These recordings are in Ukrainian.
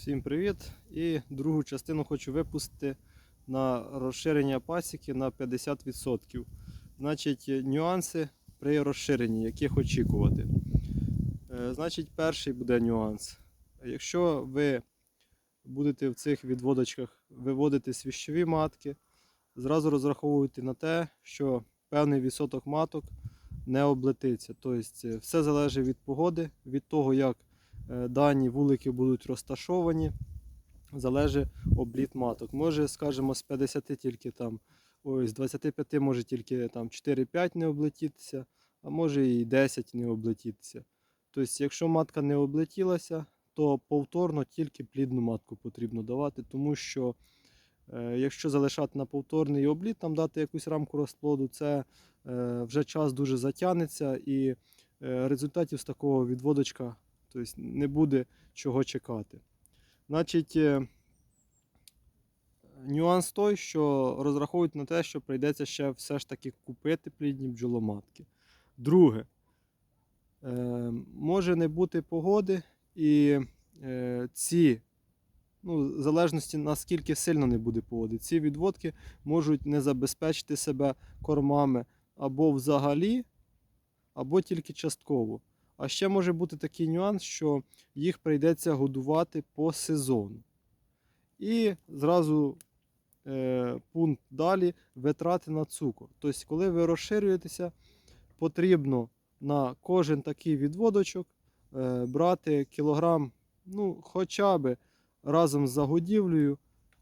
Всім привіт! І другу частину хочу випустити на розширення пасіки на 50%. Значить, нюанси при розширенні, яких очікувати. Е, Значить, перший буде нюанс. Якщо ви будете в цих відводочках виводити свіщові матки, зразу розраховуйте на те, що певний відсоток маток не облетиться. Тобто, е, все залежить від погоди, від того, як дані вулики будуть розташовані, залежить обліт маток. Може, скажімо, з 50 тільки там, ой, з 25 може тільки там 4-5 не облетітися, а може і 10 не облетітися. Тобто, якщо матка не облетілася, то повторно тільки плідну матку потрібно давати, тому що е, якщо залишати на повторний обліт, там дати якусь рамку розплоду, це е, вже час дуже затягнеться і е, результатів з такого відводочка тобто, не буде чого чекати. Значить, е, нюанс той, що розраховують на те, що прийдеться ще все ж таки купити плідні бджоломатки. Друге, е, може не бути погоди, і е, ці, ну, в залежності наскільки сильно не буде погоди, ці відводки можуть не забезпечити себе кормами або взагалі, або тільки частково. А ще може бути такий нюанс, що їх прийдеться годувати по сезону. І зразу е, пункт далі витрати на цукор. Тобто, коли ви розширюєтеся, потрібно на кожен такий відводочок е, брати кілограм, ну, хоча б разом з загодівлею,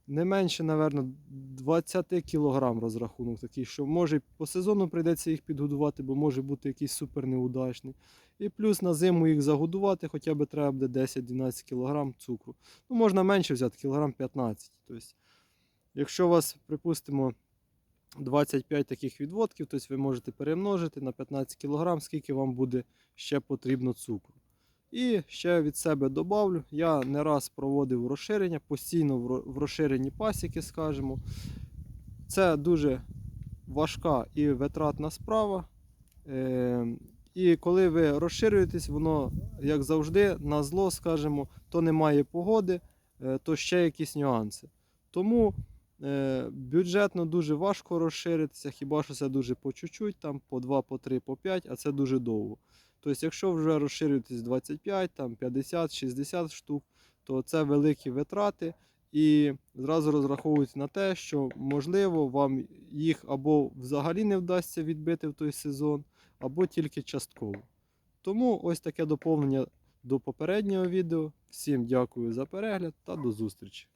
не менше, напевно, 20 кілограм розрахунок такий, що може по сезону прийдеться їх підгодувати, бо може бути якийсь супер неудачний. І плюс на зиму їх загодувати, хоча б треба буде 10-12 кг цукру. Ну, можна менше взяти, кілограм 15 Тобто, якщо у вас, припустимо, 25 таких відводків, тобто ви можете перемножити на 15 кг, скільки вам буде ще потрібно цукру. І ще від себе добавлю, я не раз проводив розширення, постійно в ро- розширенні пасіки, скажімо. Це дуже важка і витратна справа. Е, і коли ви розширюєтесь, воно, як завжди, на зло, скажімо, то немає погоди, е, то ще якісь нюанси. Тому е, бюджетно дуже важко розширитися, хіба що це дуже по чуть-чуть, там по 2, по 3, по 5, а це дуже довго. Тобто, якщо вже розширюєтесь 25, там 50, 60 штук, то це великі витрати. І зразу розраховують на те, що можливо вам їх або взагалі не вдасться відбити в той сезон, або тільки частково. Тому ось таке доповнення до попереднього відео. Всім дякую за перегляд та до зустрічі!